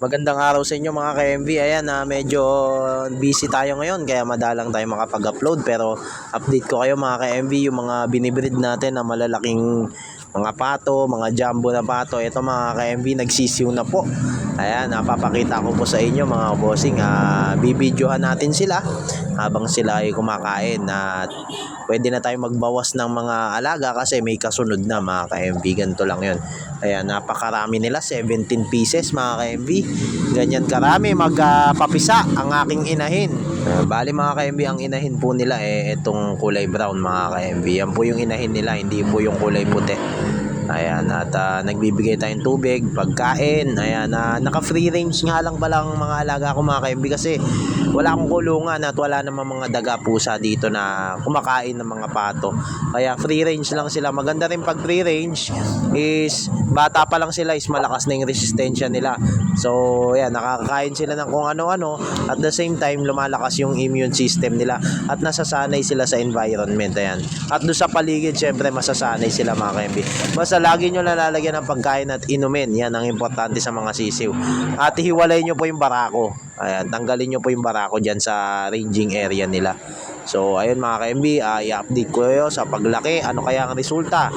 Magandang araw sa inyo mga ka-MV. Ayan, na medyo busy tayo ngayon kaya madalang tayo makapag-upload pero update ko kayo mga ka-MV yung mga binibreed natin na malalaking mga pato, mga jumbo na pato. Ito mga ka-MV nagsisiw na po. Ayan, napapakita ko po sa inyo mga bossing. Ah, bibidyohan natin sila habang sila ay kumakain at pwede na tayo magbawas ng mga alaga kasi may kasunod na mga ka-MV. Ganito lang yun. Ayan, napakarami nila. 17 pieces mga ka-MV. Ganyan karami magpapisa ang aking inahin. Uh, bali mga ka-MV, ang inahin po nila eh itong kulay brown mga ka-MV. Yan po yung inahin nila, hindi po yung kulay puti. Ayan, at ah, nagbibigay tayong tubig, pagkain. Ayan, na naka free range nga lang pala mga alaga ko mga ka-MV kasi wala akong kulungan at wala namang mga daga pusa dito na kumakain ng mga pato. Kaya free range lang sila. Maganda rin pag free range is bata pa lang sila is malakas na yung resistensya nila. So, ayan, nakakakain sila ng kung ano-ano at the same time lumalakas yung immune system nila at nasasanay sila sa environment. Ayan. At doon sa paligid, syempre masasanay sila mga ka-MV. Basta lagi nyo nalalagyan ng pagkain at inumin. Yan ang importante sa mga sisiw. At hiwalay nyo po yung barako. Ayan, tanggalin nyo po yung barako dyan sa ranging area nila. So, ayun mga ka-MB, ah, i-update ko kayo sa paglaki. Ano kaya ang resulta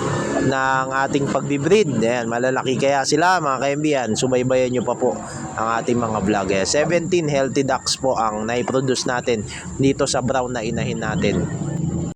ng ating pagbibreed. Ayan, malalaki kaya sila mga ka-MB yan. Subaybayan nyo pa po ang ating mga vlog. Eh, 17 healthy ducks po ang nai-produce natin dito sa brown na inahin natin.